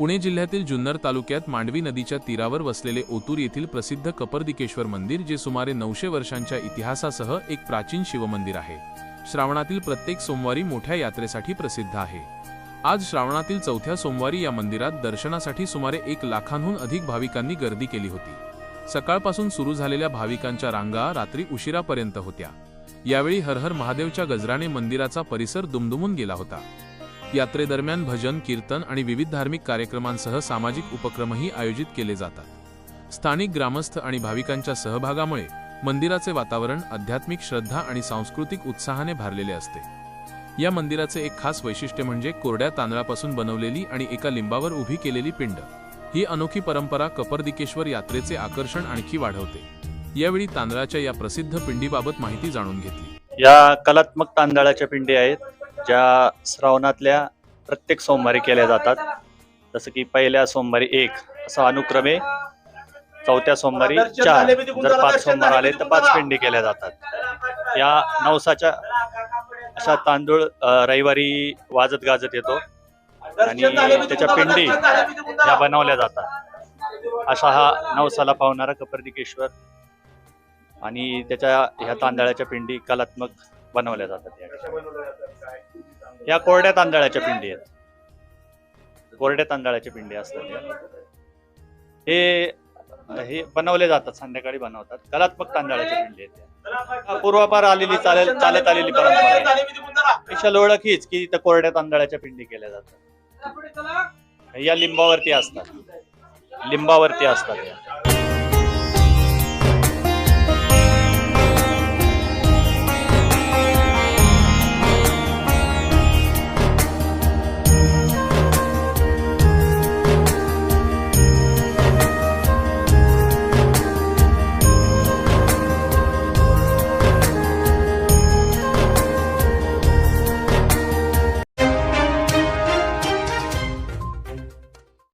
पुणे जिल्ह्यातील जुन्नर तालुक्यात मांडवी नदीच्या तीरावर वसलेले ओतूर येथील प्रसिद्ध कपर्दिकेश्वर मंदिर जे सुमारे नऊशे वर्षांच्या इतिहासासह एक प्राचीन शिवमंदिर आहे श्रावणातील प्रत्येक सोमवारी मोठ्या यात्रेसाठी प्रसिद्ध आहे. आज श्रावणातील चौथ्या सोमवारी या मंदिरात दर्शनासाठी सुमारे एक लाखांहून अधिक भाविकांनी गर्दी केली होती. सकाळपासून सुरू झालेल्या भाविकांच्या रांगा रात्री उशिरापर्यंत होत्या. यावेळी हरहर महादेवच्या गजराने मंदिराचा परिसर दुमदुमून गेला होता. यात्रेदरम्यान भजन कीर्तन आणि विविध धार्मिक कार्यक्रमांसह सामाजिक उपक्रमही आयोजित केले जातात. स्थानिक ग्रामस्थ आणि भाविकांच्या सहभागामुळे मंदिराचे वातावरण आध्यात्मिक श्रद्धा आणि सांस्कृतिक उत्साहाने भारलेले असते. या मंदिराचे एक खास वैशिष्ट्य म्हणजे कोरड्या तांदळापासून बनवलेली आणि एका लिंबावर उभी केलेली पिंड. ही अनोखी परंपरा कपरदिकेश्वर यात्रेचे आकर्षण आणखी वाढवते. यावेळी तांदळाच्या या प्रसिद्ध पिंडीबाबत माहिती जाणून घेतली. या कलात्मक तांदळाच्या पिंडी आहेत. ज्या श्रावणातल्या प्रत्येक सोमवारी केल्या जातात जसं की पहिल्या सोमवारी एक असं अनुक्रमे चौथ्या सोमवारी चार जर पाच सोमवार आले तर पाच पिंडी केल्या जातात. या नवसाच्या अशा तांदूळ रविवारी वाजत गाजत येतो आणि त्याच्या पिंडी या बनवल्या जातात. असा हा नवसाला पावणारा कपर्दिकेश्वर आणि त्याच्या ह्या तांदळाच्या पिंडी कलात्मक बनवल्या जातात या ठिकाणी. या कोरड्या तांदळाच्या पिंडी आहेत. कोरड्या तांदळाच्या पिंडी असतात हे हे बनवले जातात संध्याकाळी बनवतात. कलात्मक तांदळाच्या पिंडी आहेत पूर्वापार आलेली चालेल चालत आलेली परंपरा आहे. ओळख हीच की इथं कोरड्या तांदळाच्या पिंडी केल्या जातात. या लिंबावरती असतात. लिंबावरती असतात या.